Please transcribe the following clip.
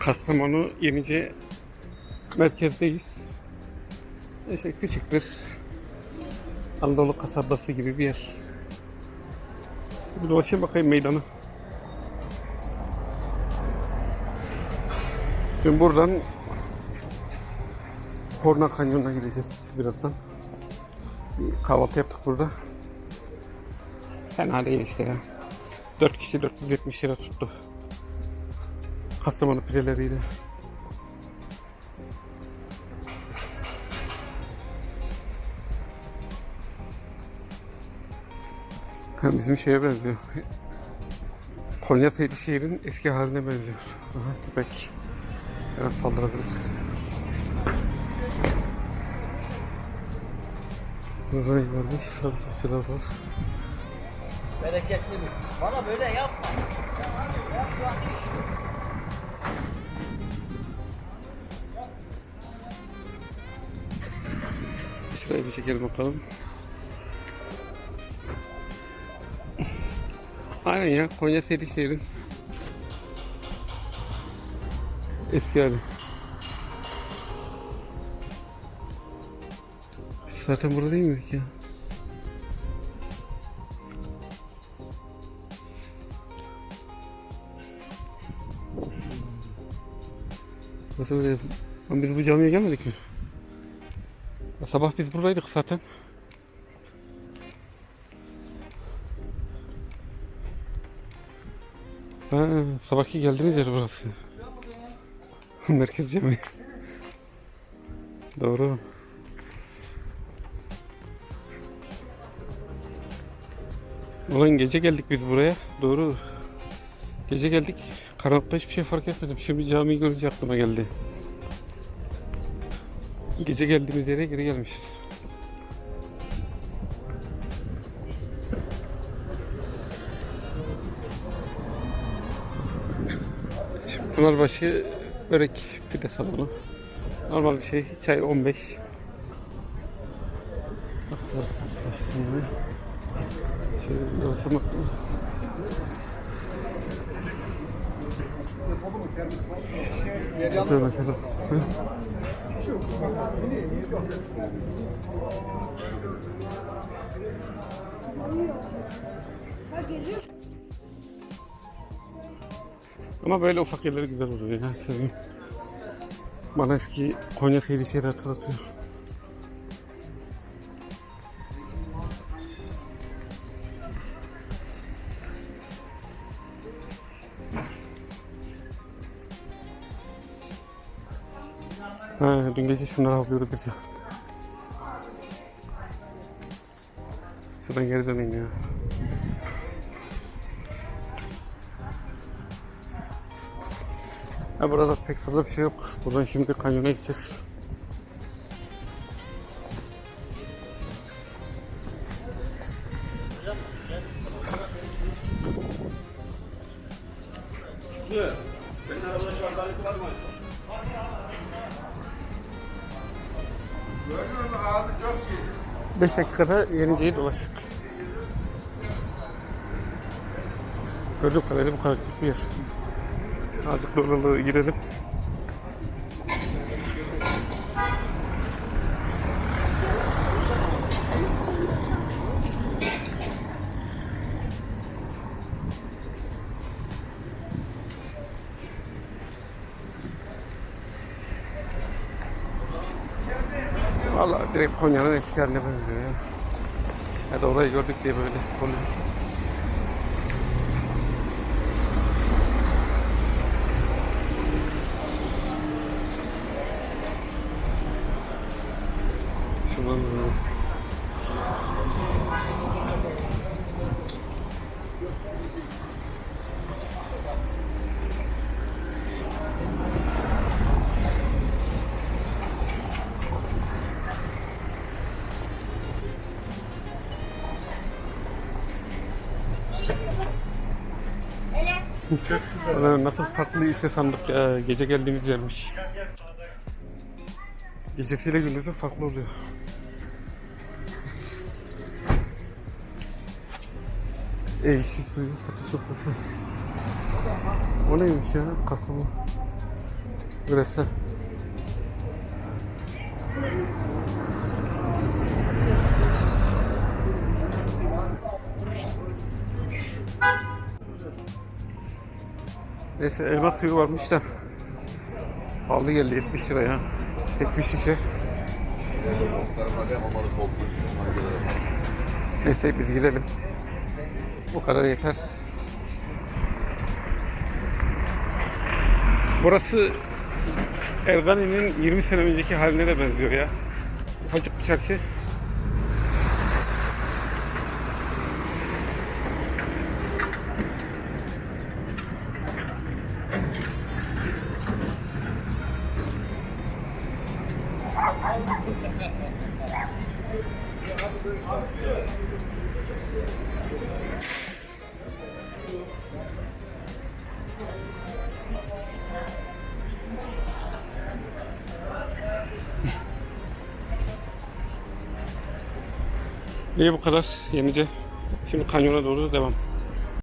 Kastamonu Yenice merkezdeyiz. İşte küçük bir Anadolu kasabası gibi bir yer. Bir dolaşayım bakayım meydanı. Şimdi buradan Horna Kanyonu'na gideceğiz birazdan. Bir kahvaltı yaptık burada. Fena değil işte ya. 4 kişi 470 lira tuttu. Kastamonu pireleriyle. Ha, bizim şeye benziyor. Konya Seydişehir'in eski haline benziyor. Aha, köpek. Evet saldırabiliriz. Burada ne varmış? Sarımsakçılar var. Bereketli mi? Bana böyle yapma. Şuraya bir çekelim bakalım. Aynen ya Konya Seydişehir'in eski hali. Zaten burada değil miydik ya? Nasıl böyle? Lan biz bu camiye gelmedik mi? Sabah biz buradaydık zaten. Ha, sabahki geldiğimiz yer burası. Merkez Cami. Doğru. Ulan gece geldik biz buraya. Doğru. Gece geldik. Karanlıkta hiçbir şey fark etmedim. Şimdi camiyi görünce aklıma geldi. Gece geldiğimiz yere geri gelmişiz. Şimdi Pınarbaşı börek pide salonu. Normal bir şey. Çay 15. Bak başka ne? Şöyle dolaşmak. Güzel bakıyoruz. Ama böyle ufak yerler güzel oluyor ya seviyorum. Bana eski Konya Seydişehir'i hatırlatıyor. Ha, dün gece şunları avlıyorduk biz ya. Şuradan geri döneyim ya. Ha, burada pek fazla bir şey yok. Buradan şimdi kanyona gideceğiz. Gördün mü abi çok iyi. 5 dakikada Yenice'yi dolaştık. Gördüğüm kadarıyla bu kadar küçük bir yer. Azıcık dolarlığı girelim. Valla direkt Konya'nın eski haline benziyor ya. Ya da orayı gördük diye böyle oluyor. Şuradan da nasıl farklı işe sandık ya. Gece geldiğimiz yermiş. Gecesiyle gündüzü farklı oluyor. Ekşi suyu satış sofrası. O neymiş ya? Kastamonu. Burası. Neyse elma suyu varmış da pahalı geldi 70 liraya. Tek bir şişe. Neyse biz gidelim. Bu kadar yeter. Burası Ergani'nin 20 sene önceki haline de benziyor ya. Ufacık bir çarşı. İyi bu kadar yenice. Şimdi kanyona doğru devam.